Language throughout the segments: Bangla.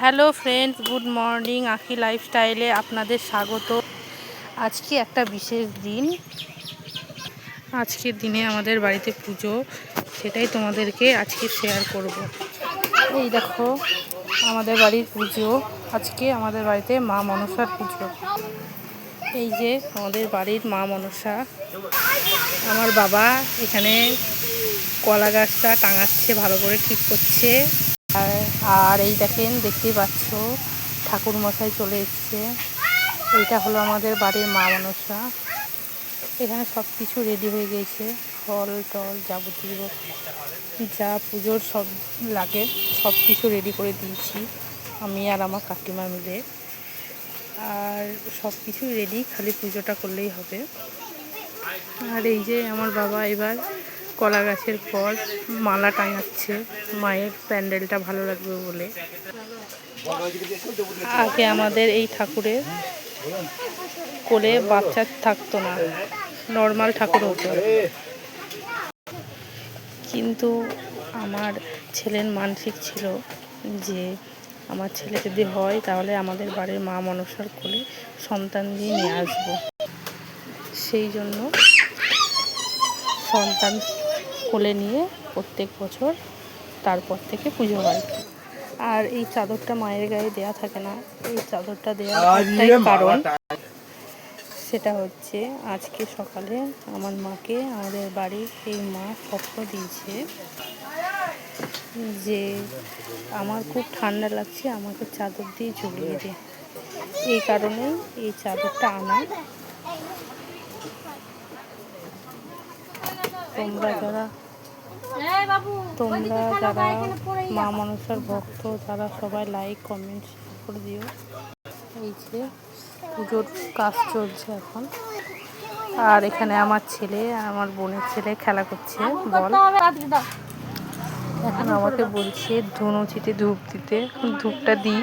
Hello friends, good morning. আখি লাইফস্টাইলে আপনাদের স্বাগত। আজকে একটা বিশেষ দিন। আজকের দিনে আমাদের বাড়িতে পুজো, সেটাই তোমাদেরকে আজকে শেয়ার করব। এই দেখো, আমাদের বাড়ির পুজো। আজকে আমাদের বাড়িতে মা মনসার পুজো। এই যে আমাদের বাড়ির মা মনসা। আমার বাবা এখানে কলা গাছটা টাঙাচ্ছে, ভালো করে ঠিক করছে। আর আর এই দেখেন, দেখতেই পাচ্ছ ঠাকুর মশাই চলে এসছে। এইটা হলো আমাদের বাড়ির মা মনসা। এখানে সব কিছু রেডি হয়ে গেছে ফল টল, যাবতীয় যা পুজোর সব লাগে, সব কিছু রেডি করে দিয়েছি আমি আর আমার কাকিমা মিলে। আর সব কিছুই রেডি খালি পুজোটা করলেই হবে। আর এই যে আমার বাবা এবার কলা গাছের পর মালা টাঙাচ্ছে। মায়ের প্যান্ডেলটা ভালো লাগবে বলে। আগে আমাদের এই ঠাকুরের কোলে বাচ্চা থাকতো না। নর্মাল ঠাকুর হতো। কিন্তু আমার ছেলের মানসিক ছিল যে আমার ছেলে যদি হয়, তাহলে আমাদের বাড়ির মা মনসার কোলে সন্তান দিয়ে নিয়ে আসব। সেই জন্য সন্তান কোলে নিয়ে প্রত্যেক বছর তারপর থেকে পুজো হয়। আর এই চাদরটা মায়ের গায়ে দেয়া থাকে না। এই চাদরটা দেওয়ার একটাই কারণ সেটা হচ্ছে আজকে সকালে আমার মাকে আমাদের বাড়ির এই মা স্বপ্ন দিয়েছে যে আমার খুব ঠান্ডা লাগছে আমাকে চাদর দিয়ে ঝুলিয়ে দে। এই কারণেই এই চাদরটা আনা তোমরা যারা তোমরা যারা মা মানুষের ভক্ত তারা সবাই লাইক কমেন্ট শেয়ার করে দিও। এই যে পুজোর কাজ চলছে এখন। আর এখানে আমার ছেলে আর আমার বোনের ছেলে খেলা করছে বল। এখন আমাকে বলছে ধনুচিতে ধূপ দিতে ধূপটা দিই।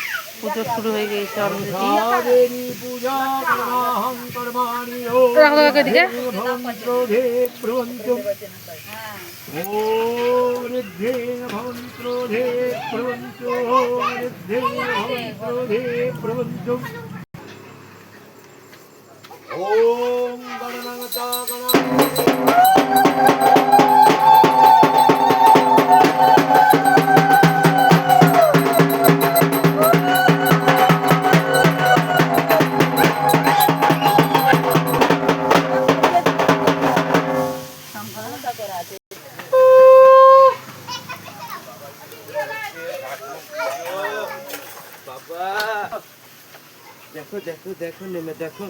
পুজো শুরু হয়ে গেছে অলরেডি দেখো দেখো দেখো নেমে দেখো।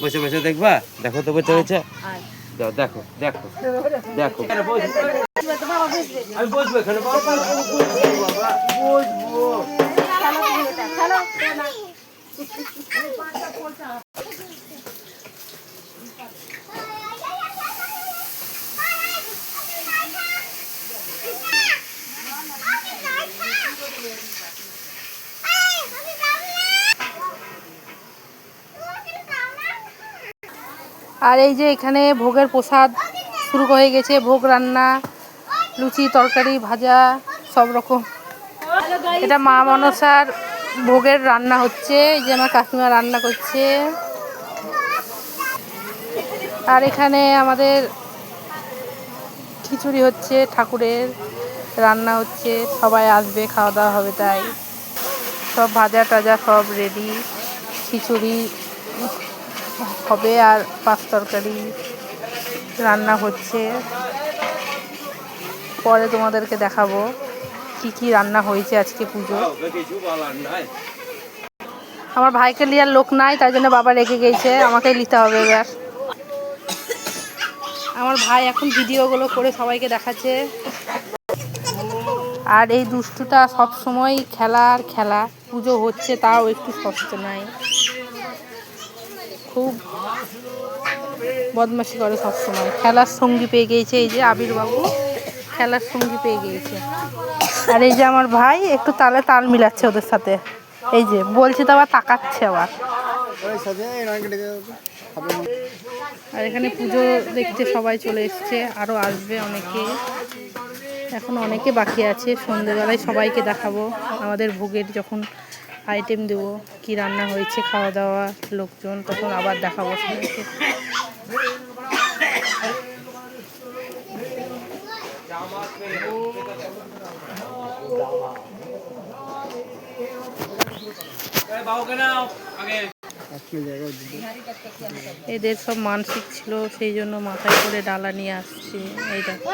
বসে বসে দেখবা? দেখো তো বসে বসে। দেখো দেখো দেখো। আমি বসবো এখানে বাবা। বাবা বসবো। আর এই যে এখানে ভোগের প্রসাদ শুরু হয়ে গেছে, ভোগ রান্না, লুচি, তরকারি, ভাজা, সব রকম। এটা মা মনসার ভোগের রান্না হচ্ছে, এই যে আমার কাকিমা রান্না করছে। আর এখানে আমাদের খিচুড়ি হচ্ছে, ঠাকুরের রান্না হচ্ছে, সবাই আসবে খাওয়া দাওয়া হবে তাই। সব ভাজা টাজা সব রেডি খিচুড়ি হবে আর পাঁচ তরকারি রান্না হচ্ছে। পরে তোমাদেরকে দেখাবো কি কি রান্না হয়েছে আজকে পুজো আমার ভাইকে লিয়ার লোক নাই, তাই জন্য বাবা রেখে গেছে। আমাকে নিতে হবে এবার। আমার ভাই এখন ভিডিওগুলো করে সবাইকে দেখাচ্ছে। আর এই দুষ্টুটা সব সময় খেলার খেলা। পুজো হচ্ছে, তাও একটু স্বস্ত নাই। খুব বদমাশি করে সবসময়। খেলার সঙ্গী পেয়ে গিয়েছে এই যে আবির বাবু খেলার সঙ্গী পেয়ে গিয়েছে। আর এই যে আমার ভাই, একটু তালে তাল মিলাচ্ছে ওদের সাথে। এই যে, বলছে তো আবার তাকাচ্ছে আবার। আর এখানে পুজো দেখতে সবাই চলে এসছে আরও আসবে অনেকে। এখন অনেকে বাকি আছে সন্ধেবেলায় সবাইকে দেখাবো। আমাদের ভোগের যখন আইটেম দেবো, কি রান্না হয়েছে খাওয়া দাওয়া লোকজন, তখন আবার দেখাবো এদের সব মানসিক ছিল, সেই জন্য মাথায় করে ডালা নিয়ে আসছে, এই দেখো।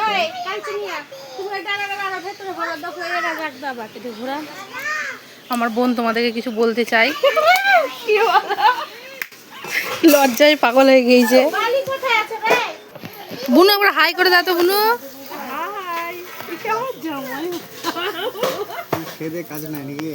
আমার বোন তোমাদেরকে কিছু বলতে চাই। লজ্জায় পাগল হয়ে গিয়েছে। বুনু একবার হাই করে দাও তো বুনু। কাজ নাই নাকি?